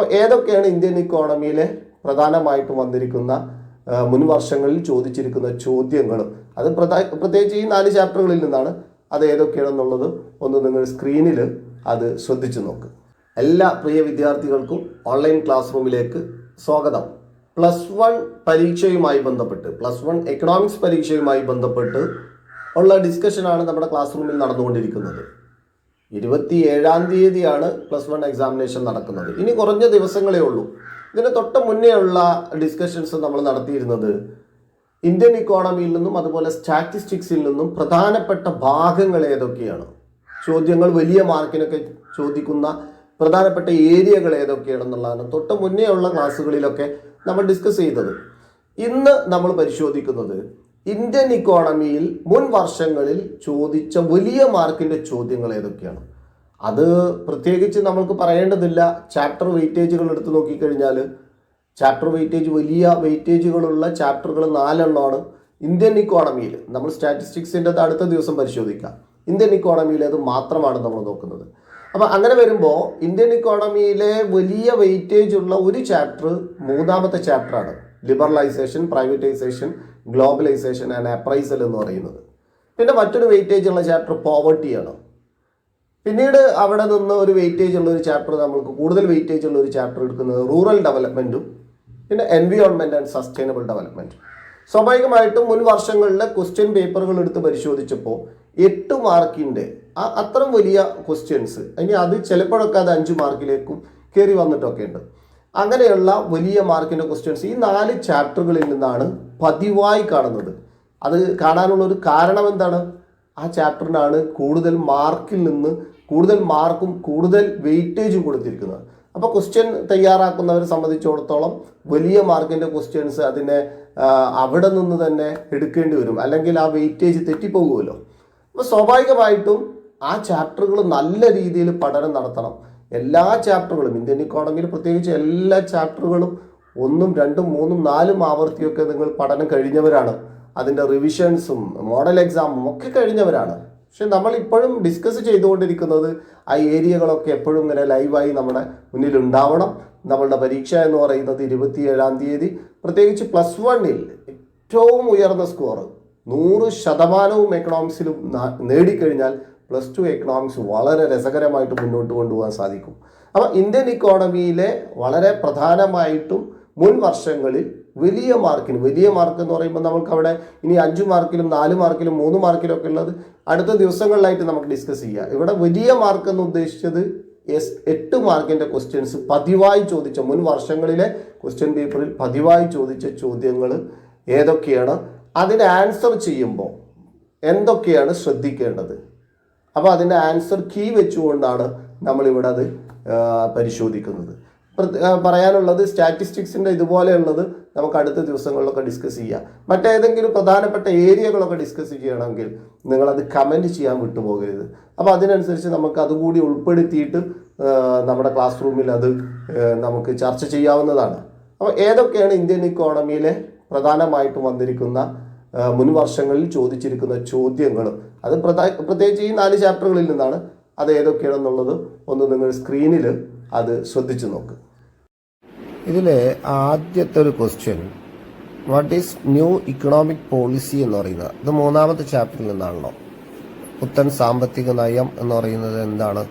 അപ്പോൾ ഏതൊക്കെയാണ് ഇന്ത്യൻ ഇക്കോണമിയിലെ പ്രധാനമായിട്ടും വന്നിരിക്കുന്ന മുൻ വർഷങ്ങളിൽ ചോദിച്ചിരിക്കുന്ന ചോദ്യങ്ങൾ അത് പ്രത്യേകിച്ച് ഈ നാല് ചാപ്റ്ററുകളിൽ നിന്നാണ് അത് ഏതൊക്കെയാണെന്നുള്ളത് ഒന്ന് നിങ്ങൾ സ്ക്രീനിൽ അത് ശ്രദ്ധിച്ചു നോക്ക്. എല്ലാ പ്രിയ വിദ്യാർത്ഥികൾക്കും ഓൺലൈൻ ക്ലാസ് റൂമിലേക്ക് സ്വാഗതം. പ്ലസ് വൺ പരീക്ഷയുമായി ബന്ധപ്പെട്ട് പ്ലസ് വൺ എക്കണോമിക്സ് പരീക്ഷയുമായി ബന്ധപ്പെട്ട് ഉള്ള ഡിസ്കഷനാണ് നമ്മുടെ ക്ലാസ് റൂമിൽ നടന്നുകൊണ്ടിരിക്കുന്നത്. ഇരുപത്തി ഏഴാം തീയതിയാണ് പ്ലസ് വൺ എക്സാമിനേഷൻ നടക്കുന്നത്. ഇനി കുറഞ്ഞ ദിവസങ്ങളേ ഉള്ളൂ. ഇതിന് തൊട്ട് മുന്നേ ഉള്ള ഡിസ്കഷൻസ് നമ്മൾ നടത്തിയിരുന്നത് ഇന്ത്യൻ ഇക്കോണമിയിൽ നിന്നും അതുപോലെ സ്റ്റാറ്റിസ്റ്റിക്സിൽ നിന്നും പ്രധാനപ്പെട്ട ഭാഗങ്ങൾ ഏതൊക്കെയാണ്? ചോദ്യങ്ങൾ വലിയ മാർക്കിനൊക്കെ ചോദിക്കുന്ന പ്രധാനപ്പെട്ട ഏരിയകൾ ഏതൊക്കെയാണെന്നുള്ളതാണ് തൊട്ട് മുന്നേ ഉള്ള ക്ലാസ്സുകളിലൊക്കെ നമ്മൾ ഡിസ്കസ് ചെയ്തത്. ഇന്ന് നമ്മൾ പരിശോധിക്കുന്നത് ഇന്ത്യൻ ഇക്കോണമിയിൽ മുൻ വർഷങ്ങളിൽ ചോദിച്ച വലിയ മാർക്കിന്റെ ചോദ്യങ്ങൾ ഏതൊക്കെയാണ്? അത് പ്രത്യേകിച്ച് നമ്മൾക്ക് പറയേണ്ടതില്ല. ചാപ്റ്റർ വെയിറ്റേജുകൾ എടുത്തു നോക്കിക്കഴിഞ്ഞാൽ ചാപ്റ്റർ വെയിറ്റേജ് വലിയ വെയിറ്റേജുകളുള്ള ചാപ്റ്ററുകൾ നാലെണ്ണമാണ്. ഇന്ത്യൻ ഇക്കോണമിയിൽ നമ്മൾ സ്റ്റാറ്റിസ്റ്റിക്സിന്റെ അടുത്ത ദിവസം പരിശോധിക്കാം. ഇന്ത്യൻ ഇക്കോണമിയിൽ അത് മാത്രമാണ് നമ്മൾ നോക്കുന്നത്. അപ്പം അങ്ങനെ വരുമ്പോൾ ഇന്ത്യൻ ഇക്കോണമിയിലെ വലിയ വെയിറ്റേജ് ഉള്ള ഒരു ചാപ്റ്റർ മൂന്നാമത്തെ ചാപ്റ്ററാണ് liberalisation privatisation globalisation and appraisal എന്ന് പറയുന്നത്. പിന്നെ മറ്റൊരു വെയിറ്റേജ് ഉള്ള ചാപ്റ്റർ പോവർട്ടിയാണ് പിന്നീട് അവിടെ നിന്ന് ഒരു വെയിറ്റേജ് ഉള്ള ഒരു ചാപ്റ്റർ നമ്മൾക്ക് കൂടുതൽ വെയിറ്റേജ് ഉള്ള ഒരു ചാപ്റ്റർ എടുക്കുന്നത് റൂറൽ ഡെവലപ്മെന്റും പിന്നെ എൻവിയോൺമെന്റ് ആൻഡ് സസ്റ്റൈനബിൾ ഡെവലപ്മെന്റ് സ്വാഭാവികമായിട്ടും മുൻ വർഷങ്ങളിലെ ക്വസ്റ്റ്യൻ പേപ്പറുകൾ എടുത്ത് പരിശോധിച്ചപ്പോൾ എട്ട് മാർക്കിന്റെ ആ അത്ര വലിയ ക്വസ്റ്റ്യൻസ് ഇനി അത് ചിലപ്പോഴൊക്കെ അത് അഞ്ച് മാർക്കിലേക്കും കയറി വന്നിട്ടൊക്കെ ഉണ്ട് അങ്ങനെയുള്ള വലിയ മാർക്കിന്റെ ക്വസ്റ്റ്യൻസ് ഈ നാല് ചാപ്റ്ററുകളിൽ നിന്നാണ് പതിവായി കാണുന്നത്. അത് കാണാനുള്ള ഒരു കാരണം എന്താണ്? ആ ചാപ്റ്ററിനാണ് കൂടുതൽ മാർക്കിൽ നിന്ന് കൂടുതൽ മാർക്കും കൂടുതൽ വെയിറ്റേജും കൊടുത്തിരിക്കുന്നത്. അപ്പോൾ ക്വസ്റ്റ്യൻ തയ്യാറാക്കുന്നവരെ സംബന്ധിച്ചിടത്തോളം വലിയ മാർക്കിന്റെ ക്വസ്റ്റ്യൻസ് അതിനെ അവിടെ നിന്ന് തന്നെ എടുക്കേണ്ടി വരും. അല്ലെങ്കിൽ ആ വെയിറ്റേജ് തെറ്റിപ്പോകുമല്ലോ. അപ്പോൾ സ്വാഭാവികമായിട്ടും ആ ചാപ്റ്ററുകൾ നല്ല രീതിയിൽ പഠനം നടത്തണം. എല്ലാ ചാപ്റ്ററുകളും ഇന്ത്യൻ ഇക്കോണമിയിൽ പ്രത്യേകിച്ച് എല്ലാ ചാപ്റ്ററുകളും ഒന്നും രണ്ടും മൂന്നും നാലും ആവർത്തിയൊക്കെ നിങ്ങൾ പഠനം കഴിഞ്ഞവരാണ്. അതിന്റെ റിവിഷൻസും മോഡൽ എക്സാമും ഒക്കെ കഴിഞ്ഞവരാണ്. പക്ഷെ നമ്മൾ ഇപ്പോഴും ഡിസ്കസ് ചെയ്തുകൊണ്ടിരിക്കുന്നത് ആ ഏരിയകളൊക്കെ എപ്പോഴും ഇങ്ങനെ ലൈവായി നമ്മുടെ മുന്നിൽ ഉണ്ടാവണം നമ്മളുടെ പരീക്ഷ എന്ന് പറയുന്നത് ഇരുപത്തിയേഴാം തീയതി. പ്രത്യേകിച്ച് പ്ലസ് വണ്ണിൽ ഏറ്റവും ഉയർന്ന സ്കോർ നൂറ് ശതമാനവും എക്കണോമിക്സിലും നേടിക്കഴിഞ്ഞാൽ പ്ലസ് ടു എക്കണോമിക്സ് വളരെ രസകരമായിട്ട് മുന്നോട്ട് കൊണ്ടുപോകാൻ സാധിക്കും. അപ്പോൾ ഇന്ത്യൻ ഇക്കോണമിയിലെ വളരെ പ്രധാനമായിട്ടും മുൻ വർഷങ്ങളിൽ വലിയ മാർക്കിന് വലിയ മാർക്ക് എന്ന് പറയുമ്പോൾ നമുക്ക് അവിടെ ഇനി അഞ്ച് മാർക്കിലും നാല് മാർക്കിലും മൂന്ന് മാർക്കിലും ഒക്കെ ഉള്ളത് അടുത്ത ദിവസങ്ങളിലായിട്ട് നമുക്ക് ഡിസ്കസ് ചെയ്യാം. ഇവിടെ വലിയ മാർക്ക് എന്ന് ഉദ്ദേശിച്ചത് എസ് എട്ട് മാർക്കിന്റെ ക്വസ്റ്റ്യൻസ് പതിവായി ചോദിച്ച മുൻ വർഷങ്ങളിലെ ക്വസ്റ്റ്യൻ പേപ്പറിൽ പതിവായി ചോദിച്ച ചോദ്യങ്ങൾ ഏതൊക്കെയാണ്? അതിന് ആൻസർ ചെയ്യുമ്പോൾ എന്തൊക്കെയാണ് ശ്രദ്ധിക്കേണ്ടത്? അപ്പോൾ അതിന്റെ ആൻസർ കീ വെച്ചുകൊണ്ടാണ് നമ്മളിവിടെ അത് പരിശോധിക്കുന്നത്. പറയാനുള്ളത് സ്റ്റാറ്റിസ്റ്റിക്സിന്റെ ഇതുപോലെയുള്ളത് നമുക്ക് അടുത്ത ദിവസങ്ങളിലൊക്കെ ഡിസ്കസ് ചെയ്യാം. മറ്റേതെങ്കിലും പ്രധാനപ്പെട്ട ഏരിയകളൊക്കെ ഡിസ്കസ് ചെയ്യണമെങ്കിൽ നിങ്ങളത് കമന്റ് ചെയ്യാൻ വിട്ടുപോകരുത്. അപ്പോൾ അതിനനുസരിച്ച് നമുക്ക് അതുകൂടി ഉൾപ്പെടുത്തിയിട്ട് നമ്മുടെ ക്ലാസ് റൂമിൽ അത് നമുക്ക് ചർച്ച ചെയ്യാവുന്നതാണ്. അപ്പോൾ ഏതൊക്കെയാണ് ഇന്ത്യൻ ഇക്കോണമിയിലെ പ്രധാനമായിട്ടും വന്നിരിക്കുന്ന മുൻ വർഷങ്ങളിൽ ചോദിച്ചിരിക്കുന്ന ചോദ്യങ്ങൾ അത് പ്രത്യേകിച്ച് ഈ നാല് ചാപ്റ്ററുകളിൽ നിന്നാണ് അത് ഏതൊക്കെയാണെന്നുള്ളത് ഒന്ന് നിങ്ങൾ സ്ക്രീനിൽ അത് ശ്രദ്ധിച്ചു നോക്ക്. ഇതിലെ ആദ്യത്തെ ഒരു question what is new economic policy എന്ന് പറയുന്നത്? ഇത് മൂന്നാമത്തെ ചാപ്റ്ററിൽ നിന്നാണല്ലോ. പുത്തൻ സാമ്പത്തിക നയം എന്ന് പറയുന്നത് എന്താണ്?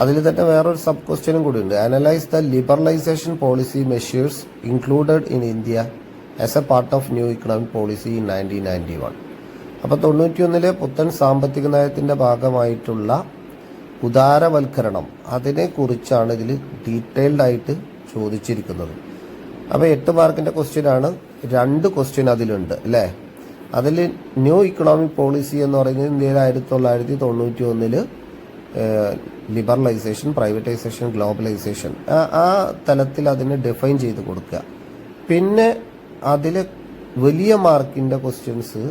അതിൽ തന്നെ വേറൊരു സബ് ക്വസ്റ്റ്യനും കൂടി ഉണ്ട്. Analyse the liberalisation policy measures included in India as a part of new economic policy in nineteen ninety one അപ്പോൾ തൊണ്ണൂറ്റിയൊന്നിലെ പുത്തൻ സാമ്പത്തിക നയത്തിന്റെ ഭാഗമായിട്ടുള്ള ഉദാരവൽക്കരണം അതിനെക്കുറിച്ചാണ് ഇതിൽ ഡീറ്റെയിൽഡ് ആയിട്ട് ചോദിച്ചിരിക്കുന്നത്. അപ്പോൾ എട്ട് മാർക്കിന്റെ ക്വസ്റ്റ്യൻ ആണ് രണ്ട് ക്വസ്റ്റ്യൻ അതിലുണ്ട് അല്ലേ? അതിൽ ന്യൂ ഇക്കണോമിക് പോളിസി എന്ന് പറയുന്നത് ഇന്ത്യയിൽ ആയിരത്തി തൊള്ളായിരത്തി തൊണ്ണൂറ്റി ഒന്നിൽ ലിബറലൈസേഷൻ പ്രൈവറ്റൈസേഷൻ ഗ്ലോബലൈസേഷൻ. ആ തലത്തിൽ അതിനെ ഡിഫൈൻ ചെയ്ത് കൊടുക്കുക. പിന്നെ അതിൽ വലിയ മാർക്കിന്റെ ക്വസ്റ്റ്യൻസ്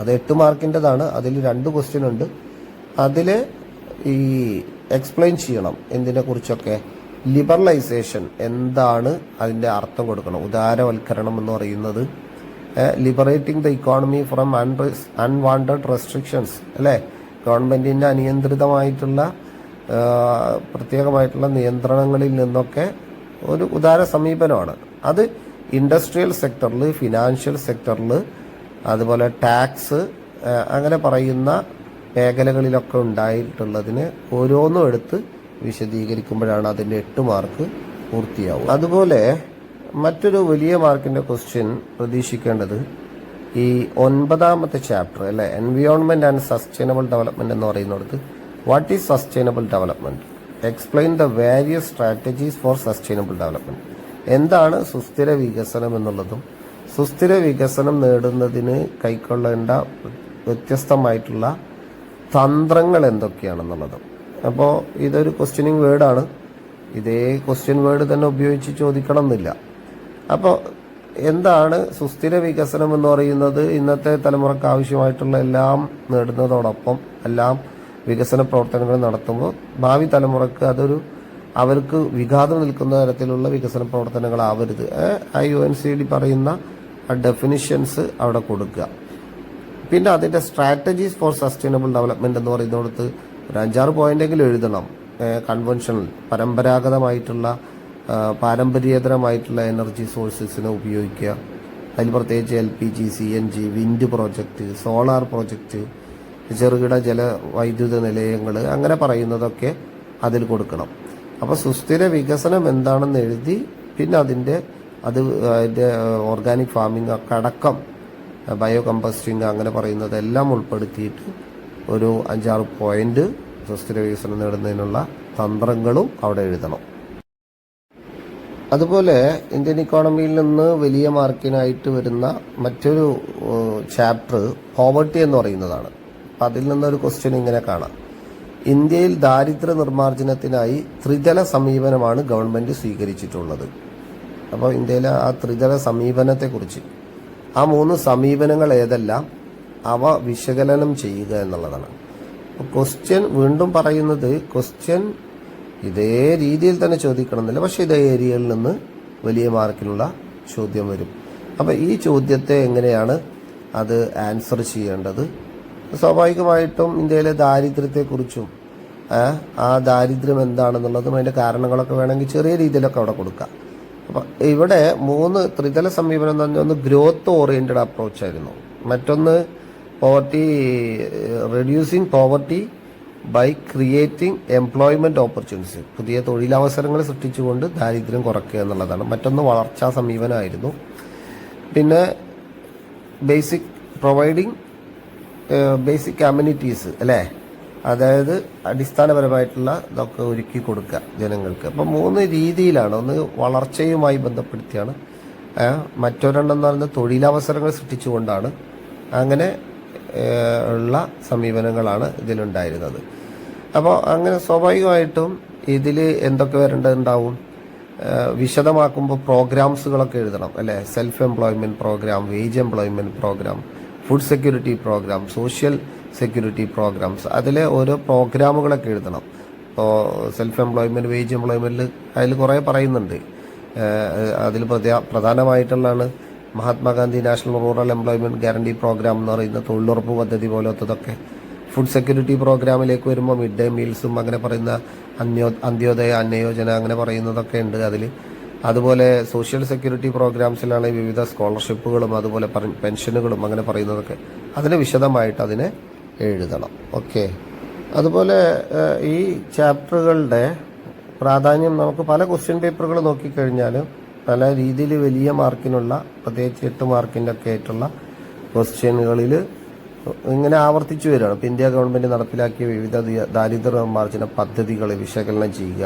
അത് എട്ട് മാർക്കിന്റെതാണ് അതിൽ രണ്ട് ക്വസ്റ്റ്യൻ ഉണ്ട്. അതിൽ ഈ എക്സ്പ്ലെയിൻ ചെയ്യണം എന്തിനെ കുറിച്ചൊക്കെ. ലിബറലൈസേഷൻ എന്താണ് അതിന്റെ അർത്ഥം കൊടുക്കണം? ഉദാരവൽക്കരണം എന്ന് പറയുന്നത് liberating the economy from unwanted restrictions അല്ലേ? ഗവൺമെന്റിന്റെ അനിയന്ത്രിതമായിട്ടുള്ള പ്രത്യേകമായിട്ടുള്ള നിയന്ത്രണങ്ങളിൽ നിന്നൊക്കെ ഒരു ഉദാര സമീപനമാണ്. അത് ഇൻഡസ്ട്രിയൽ സെക്ടറിൽ ഫിനാൻഷ്യൽ സെക്ടറിൽ അതുപോലെ ടാക്സ് അങ്ങനെ പറയുന്ന മേഖലകളിലൊക്കെ ഉണ്ടായിട്ടുള്ളതിന് ഓരോന്നും എടുത്ത് വിശദീകരിക്കുമ്പോഴാണ് അതിന്റെ എട്ട് മാർക്ക് പൂർത്തിയാവുക. അതുപോലെ മറ്റൊരു വലിയ മാർക്കിന്റെ ക്വസ്റ്റ്യൻ പ്രതീക്ഷിക്കേണ്ടത് ഈ ഒൻപതാമത്തെ ചാപ്റ്റർ അല്ലെ? എൻവിയോൺമെന്റ് ആൻഡ് സസ്റ്റൈനബിൾ ഡെവലപ്മെന്റ് എന്ന് പറയുന്നിടത്ത് what is sustainable development explain the various strategies for sustainable development എന്താണ് സുസ്ഥിര വികസനം എന്നുള്ളതും സുസ്ഥിര വികസനം നേടുന്നതിന് കൈക്കൊള്ളേണ്ട വ്യത്യസ്തമായിട്ടുള്ള തന്ത്രങ്ങൾ എന്തൊക്കെയാണെന്നുള്ളതും. അപ്പോൾ ഇതൊരു ക്വസ്റ്റ്യനിങ് വേർഡാണ് ഇതേ ക്വസ്റ്റ്യൻ വേർഡ് തന്നെ ഉപയോഗിച്ച് ചോദിക്കണം എന്നില്ല അപ്പോൾ എന്താണ് സുസ്ഥിര വികസനം എന്ന് പറയുന്നത്? ഇന്നത്തെ തലമുറയ്ക്ക് ആവശ്യമായിട്ടുള്ള എല്ലാം നേടുന്നതോടൊപ്പം എല്ലാം വികസന പ്രവർത്തനങ്ങൾ നടത്തുമ്പോൾ ഭാവി തലമുറയ്ക്ക് അതൊരു അവർക്ക് വിഘാതം നിൽക്കുന്ന തരത്തിലുള്ള വികസന പ്രവർത്തനങ്ങളാവരുത് I U N C D പറയുന്ന ഡെഫിനിഷൻസ് അവിടെ കൊടുക്കുക. പിന്നെ അതിന്റെ സ്ട്രാറ്റജീസ് ഫോർ സസ്റ്റൈനബിൾ ഡെവലപ്മെന്റ് എന്ന് പറയുന്നിടത്ത് ഒരു അഞ്ചാറ് പോയിന്റെങ്കിലും എഴുതണം. കൺവെൻഷണൽ പരമ്പരാഗതമായിട്ടുള്ള പാരമ്പര്യേതരമായിട്ടുള്ള എനർജി സോഴ്സസിനെ ഉപയോഗിക്കുക. അതിൽ പ്രത്യേകിച്ച് L P G C N G wind project solar project ചെറുകിട ജലവൈദ്യുത നിലയങ്ങൾ അങ്ങനെ പറയുന്നതൊക്കെ അതിൽ കൊടുക്കണം. അപ്പോൾ സുസ്ഥിര വികസനം എന്താണെന്ന് എഴുതി പിന്നെ അതിന്റെ അത് അതിന്റെ ഓർഗാനിക് ഫാമിംഗ് ഒക്കെ അടക്കം ബയോ കമ്പസ്റ്റിംഗ് അങ്ങനെ പറയുന്നതെല്ലാം ഉൾപ്പെടുത്തിയിട്ട് ഒരു അഞ്ചാറ് പോയിന്റ് സുസ്ഥിര വികസനം നേടുന്നതിനുള്ള തന്ത്രങ്ങളും അവിടെ എഴുതണം. അതുപോലെ ഇന്ത്യൻ ഇക്കോണമിയിൽ നിന്ന് വലിയ മാർക്കിനായിട്ട് വരുന്ന മറ്റൊരു ചാപ്റ്റർ പോവർട്ടി എന്ന് പറയുന്നതാണ്. അതിൽ നിന്നൊരു ക്വസ്റ്റ്യൻ ഇങ്ങനെ കാണാം. ഇന്ത്യയിൽ ദാരിദ്ര്യ നിർമ്മാർജനത്തിനായി ത്രിതല സമീപനമാണ് ഗവൺമെന്റ് സ്വീകരിച്ചിട്ടുള്ളത്. അപ്പോൾ ഇന്ത്യയിലെ ആ ത്രിതല സമീപനത്തെക്കുറിച്ച്. ആ മൂന്ന് സമീപനങ്ങൾ ഏതെല്ലാം? അവ വിശകലനം ചെയ്യുക എന്നുള്ളതാണ്. ക്വസ്റ്റ്യൻ വീണ്ടും പറയുന്നത് ക്വസ്റ്റ്യൻ ഇതേ രീതിയിൽ തന്നെ ചോദിക്കണമെന്നില്ല. പക്ഷേ ഇതേ ഏരിയയിൽ നിന്ന് വലിയ മാർക്കിലുള്ള ചോദ്യം വരും. അപ്പം ഈ ചോദ്യത്തെ എങ്ങനെയാണ് അത് ആൻസർ ചെയ്യേണ്ടത്? സ്വാഭാവികമായിട്ടും ഇന്ത്യയിലെ ദാരിദ്ര്യത്തെക്കുറിച്ചും ആ, ആ ദാരിദ്ര്യം എന്താണെന്നുള്ളതും അതിന്റെ കാരണങ്ങളൊക്കെ വേണമെങ്കിൽ ചെറിയ രീതിയിലൊക്കെ അവിടെ കൊടുക്കാം. അപ്പം ഇവിടെ മൂന്ന് ത്രിതല സമീപനം എന്ന് പറഞ്ഞാൽ ഒന്ന് ഗ്രോത്ത് ഓറിയന്റഡ് അപ്രോച്ചായിരുന്നു മറ്റൊന്ന് poverty reducing poverty by creating employment opportunities പുതിയ തൊഴിലവസരങ്ങൾ സൃഷ്ടിച്ചുകൊണ്ട് ദാരിദ്ര്യം കുറയ്ക്കുക എന്നുള്ളതാണ്. മറ്റൊന്ന് വളർച്ചാ സമീപനമായിരുന്നു. പിന്നെ ബേസിക് പ്രൊവൈഡിങ് ബേസിക് കമ്മ്യൂണിറ്റീസ് അല്ലേ? അതായത് അടിസ്ഥാനപരമായിട്ടുള്ള ഇതൊക്കെ ഒരുക്കി കൊടുക്കുക ജനങ്ങൾക്ക്. അപ്പം മൂന്ന് രീതിയിലാണ്. ഒന്ന് വളർച്ചയുമായി ബന്ധപ്പെടുത്തിയാണ്. മറ്റൊരെണ്ണം എന്ന് പറയുന്നത് തൊഴിലവസരങ്ങൾ സൃഷ്ടിച്ചുകൊണ്ടാണ്. അങ്ങനെ ഉള്ള സമീപനങ്ങളാണ് ഇതിലുണ്ടായിരുന്നത്. അപ്പോൾ അങ്ങനെ സ്വാഭാവികമായിട്ടും ഇതിൽ എന്തൊക്കെ വരേണ്ടതുണ്ടാവും? വിശദമാക്കുമ്പോൾ പ്രോഗ്രാംസുകളൊക്കെ എഴുതണം അല്ലേ? Self employment programme wage employment programme food security programme social security programmes. അതിലെ ഓരോ പ്രോഗ്രാമുകളൊക്കെ എഴുതണം. ഇപ്പോൾ സെൽഫ് എംപ്ലോയ്മെന്റ് വേജ് എംപ്ലോയ്മെന്റിൽ അതിൽ കുറേ പറയുന്നുണ്ട്. അതിൽ പ്രധാനമായിട്ടുള്ളതാണ് Mahatma Gandhi national rural employment guarantee programme എന്ന് പറയുന്ന തൊഴിലുറപ്പ് പദ്ധതി പോലത്തതൊക്കെ ഫുഡ് സെക്യൂരിറ്റി പ്രോഗ്രാമിലേക്ക് വരുമ്പോൾ മിഡ് ഡേ മീൽസും അങ്ങനെ പറയുന്ന അന്യോ അന്ത്യോദയ അന്നയോജന അങ്ങനെ പറയുന്നതൊക്കെ ഉണ്ട് അതിൽ അതുപോലെ സോഷ്യൽ സെക്യൂരിറ്റി പ്രോഗ്രാംസിലാണ് വിവിധ സ്കോളർഷിപ്പുകളും അതുപോലെ പെൻഷനുകളും അങ്ങനെ പറയുന്നതൊക്കെ. അതിന് വിശദമായിട്ട് അതിനെ എഴുതണം. ഓക്കെ. അതുപോലെ ഈ ചാപ്റ്ററുകളുടെ പ്രാധാന്യം നമുക്ക് പല ക്വസ്റ്റ്യൻ പേപ്പറുകൾ നോക്കിക്കഴിഞ്ഞാൽ പല രീതിയിൽ വലിയ മാർക്കിനുള്ള പ്രത്യേകിച്ച് എട്ട് മാർക്കിന്റെ ഒക്കെ ആയിട്ടുള്ള ക്വസ്റ്റ്യനുകളിൽ ഇങ്ങനെ ആവർത്തിച്ചു വരികയാണ്. ഇപ്പം ഇന്ത്യ ഗവൺമെന്റ് നടപ്പിലാക്കിയ വിവിധ ദാരിദ്ര്യ നിർമ്മാർജന പദ്ധതികൾ വിശകലനം ചെയ്യുക.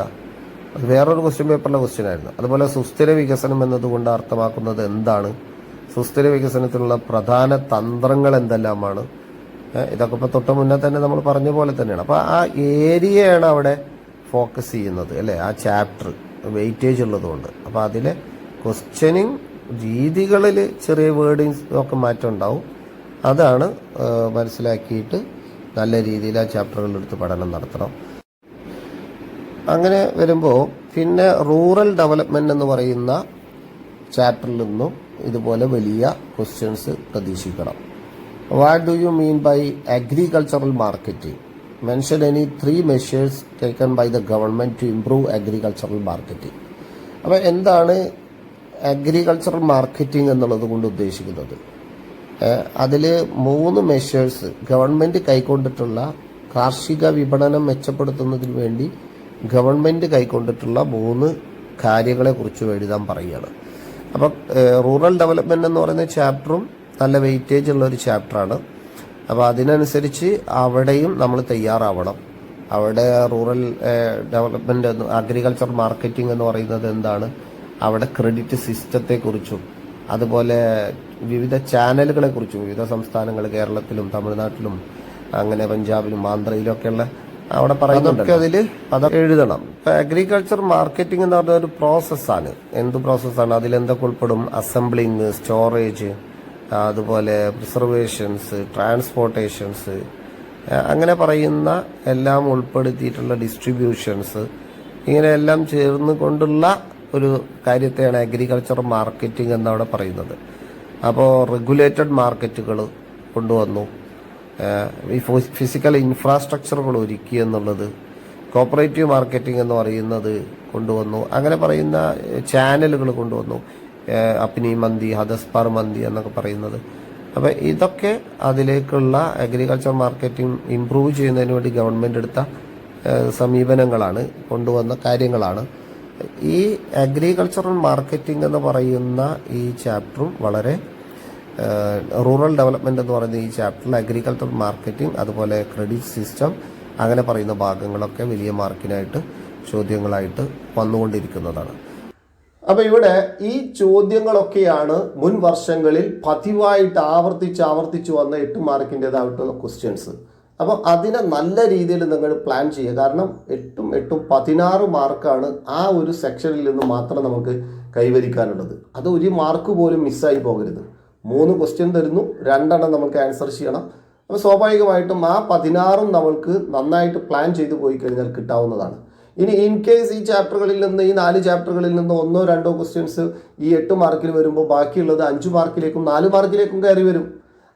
അത് വേറൊരു ക്വസ്റ്റ്യൻ പേപ്പറിലെ ക്വസ്റ്റ്യൻ ആയിരുന്നു. അതുപോലെ സുസ്ഥിര വികസനം എന്നതുകൊണ്ട് അർത്ഥമാക്കുന്നത് എന്താണ്? സുസ്ഥിര വികസനത്തിനുള്ള പ്രധാന തന്ത്രങ്ങൾ എന്തെല്ലാമാണ്? ഇതൊക്കെ ഇപ്പോൾ തൊട്ട് മുന്നേ തന്നെ നമ്മൾ പറഞ്ഞ പോലെ തന്നെയാണ്. അപ്പോൾ ആ ഏരിയയാണ് അവിടെ ഫോക്കസ് ചെയ്യുന്നത് അല്ലേ? ആ ചാപ്റ്റർ വെയിറ്റേജ് ഉള്ളതുകൊണ്ട്. അപ്പോൾ അതിലെ ക്വസ്റ്റ്യനിങ് രീതികളിൽ ചെറിയ വേർഡിങ്സ് ഒക്കെ മാറ്റം ഉണ്ടാവും. അതാണ് മനസ്സിലാക്കിയിട്ട് നല്ല രീതിയിൽ ആ ചാപ്റ്ററുകളെടുത്ത് പഠനം നടത്തണം. അങ്ങനെ വരുമ്പോൾ പിന്നെ റൂറൽ ഡെവലപ്മെന്റ് എന്ന് പറയുന്ന ചാപ്റ്ററിൽ നിന്നും ഇതുപോലെ വലിയ questions പ്രതീക്ഷിക്കണം. What do you mean by agricultural marketing mention any three measures taken by the government to improve agricultural marketing അപ്പോൾ എന്താണ് അഗ്രികൾച്ചറൽ മാർക്കറ്റിംഗ് എന്നുള്ളത് കൊണ്ട് ഉദ്ദേശിക്കുന്നത്. അതിൽ മൂന്ന് മെഷേഴ്സ് ഗവൺമെന്റ് കൈക്കൊണ്ടിട്ടുള്ള കാർഷിക വിപണനം മെച്ചപ്പെടുത്തുന്നതിന് വേണ്ടി ഗവൺമെന്റ് കൈക്കൊണ്ടിട്ടുള്ള മൂന്ന് കാര്യങ്ങളെക്കുറിച്ച് എഴുതാൻ പറയുകയാണ്. അപ്പം റൂറൽ ഡെവലപ്മെന്റ് എന്ന് പറയുന്ന ചാപ്റ്ററും നല്ല വെയിറ്റേജ് ഉള്ള ഒരു ചാപ്റ്ററാണ് അപ്പോൾ അതിനനുസരിച്ച് അവിടെയും നമ്മൾ തയ്യാറാവണം. അവിടെ റൂറൽ ഡെവലപ്മെന്റ് അഗ്രികൾച്ചർ മാർക്കറ്റിംഗ് എന്ന് പറയുന്നത് എന്താണ്? അവിടെ ക്രെഡിറ്റ് സിസ്റ്റത്തെക്കുറിച്ചും അതുപോലെ വിവിധ ചാനലുകളെ കുറിച്ചും വിവിധ സംസ്ഥാനങ്ങൾ കേരളത്തിലും തമിഴ്നാട്ടിലും അങ്ങനെ പഞ്ചാബിലും ആന്ധ്രയിലും ഒക്കെയുള്ള അവിടെ പറയുന്നതൊക്കെ അതിൽ അത് എഴുതണം. ഇപ്പൊ അഗ്രികൾച്ചർ മാർക്കറ്റിംഗ് എന്ന് പറഞ്ഞ ഒരു പ്രോസസ്സാണ് എന്ത് പ്രോസസ്സാണ് അതിലെന്തൊക്കെ ഉൾപ്പെടും? അസംബ്ലിങ് സ്റ്റോറേജ് അതുപോലെ പ്രിസർവേഷൻസ് ട്രാൻസ്പോർട്ടേഷൻസ് അങ്ങനെ പറയുന്ന എല്ലാം ഉൾപ്പെടുത്തിയിട്ടുള്ള ഡിസ്ട്രിബ്യൂഷൻസ് ഇങ്ങനെയെല്ലാം ചേർന്ന് കൊണ്ടുള്ള ഒരു കാര്യത്തെയാണ് അഗ്രികൾച്ചർ മാർക്കറ്റിംഗ് എന്നവിടെ പറയുന്നത്. അപ്പോൾ റെഗുലേറ്റഡ് മാർക്കറ്റുകൾ കൊണ്ടുവന്നു. ഈ ഫിസിക്കൽ ഇൻഫ്രാസ്ട്രക്ചറുകൾ ഒരുക്കി എന്നുള്ളത് കോപ്പറേറ്റീവ് മാർക്കറ്റിംഗ് എന്ന് പറയുന്നത് കൊണ്ടുവന്നു. അങ്ങനെ പറയുന്ന ചാനലുകൾ കൊണ്ടുവന്നു. അപ്നി മന്തി ഹദസ്പാർ മന്തി എന്നൊക്കെ പറയുന്നത്. അപ്പോൾ ഇതൊക്കെ അതിലേക്കുള്ള അഗ്രികൾച്ചർ മാർക്കറ്റിംഗ് ഇംപ്രൂവ് ചെയ്യുന്നതിന് വേണ്ടി ഗവൺമെന്റ് എടുത്ത സമീപനങ്ങളാണ് കൊണ്ടുവന്ന കാര്യങ്ങളാണ്. ഈ അഗ്രികൾച്ചറൽ മാർക്കറ്റിംഗ് എന്ന് പറയുന്ന ഈ ചാപ്റ്ററും വളരെ റൂറൽ ഡെവലപ്മെന്റ് എന്ന് പറയുന്ന ഈ ചാപ്റ്ററിൽ അഗ്രികൾച്ചർ മാർക്കറ്റിംഗ് അതുപോലെ ക്രെഡിറ്റ് സിസ്റ്റം അങ്ങനെ പറയുന്ന ഭാഗങ്ങളൊക്കെ വലിയ മാർക്കിനായിട്ട് ചോദ്യങ്ങളായിട്ട് വന്നുകൊണ്ടിരിക്കുന്നതാണ്. അപ്പോൾ ഇവിടെ ഈ ചോദ്യങ്ങളൊക്കെയാണ് മുൻ വർഷങ്ങളിൽ പതിവായിട്ട് ആവർത്തിച്ച് ആവർത്തിച്ച് വന്ന എട്ട് മാർക്കിന്റെതായിട്ടുള്ള ക്വസ്റ്റ്യൻസ് അപ്പോൾ അതിനെ നല്ല രീതിയിൽ നിങ്ങൾ പ്ലാൻ ചെയ്യുക. കാരണം എട്ടും എട്ടും പതിനാറ് മാർക്കാണ് ആ ഒരു സെക്ഷനിൽ നിന്ന് മാത്രം നമുക്ക് കൈവരിക്കാനുള്ളത്. അത് ഒരു മാർക്ക് പോലും മിസ്സായി പോകരുത്. മൂന്ന് ക്വസ്റ്റ്യൻ തരുന്നു രണ്ടെണ്ണം നമുക്ക് ആൻസർ ചെയ്യണം. അപ്പോൾ സ്വാഭാവികമായിട്ടും ആ പതിനാറും നമ്മൾക്ക് നന്നായിട്ട് പ്ലാൻ ചെയ്ത് പോയി കഴിഞ്ഞാൽ കിട്ടാവുന്നതാണ്. ഇനി ഇൻ കേസ് ഈ ചാപ്റ്ററുകളിൽ നിന്ന് ഈ നാല് ചാപ്റ്ററുകളിൽ നിന്ന് ഒന്നോ രണ്ടോ ക്വസ്റ്റ്യൻസ് ഈ എട്ട് മാർക്കിൽ വരുമ്പോൾ ബാക്കിയുള്ളത് അഞ്ച് മാർക്കിലേക്കും നാല് മാർക്കിലേക്കും കയറി വരും.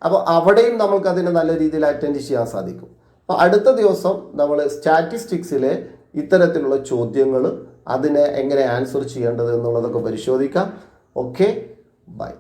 അപ്പോൾ അവിടെയും നമുക്ക് അതിനെ നല്ല രീതിയിൽ അറ്റൻഡ് ചെയ്യാൻ സാധിക്കും. അപ്പോൾ അടുത്ത ദിവസം നമ്മൾ സ്റ്റാറ്റിസ്റ്റിക്സിലെ ഇത്തരത്തിലുള്ള ചോദ്യങ്ങൾ അതിനെ എങ്ങനെ ആൻസർ ചെയ്യേണ്ടത് എന്നുള്ളതൊക്കെ പരിശോധിക്കാം. Okay bye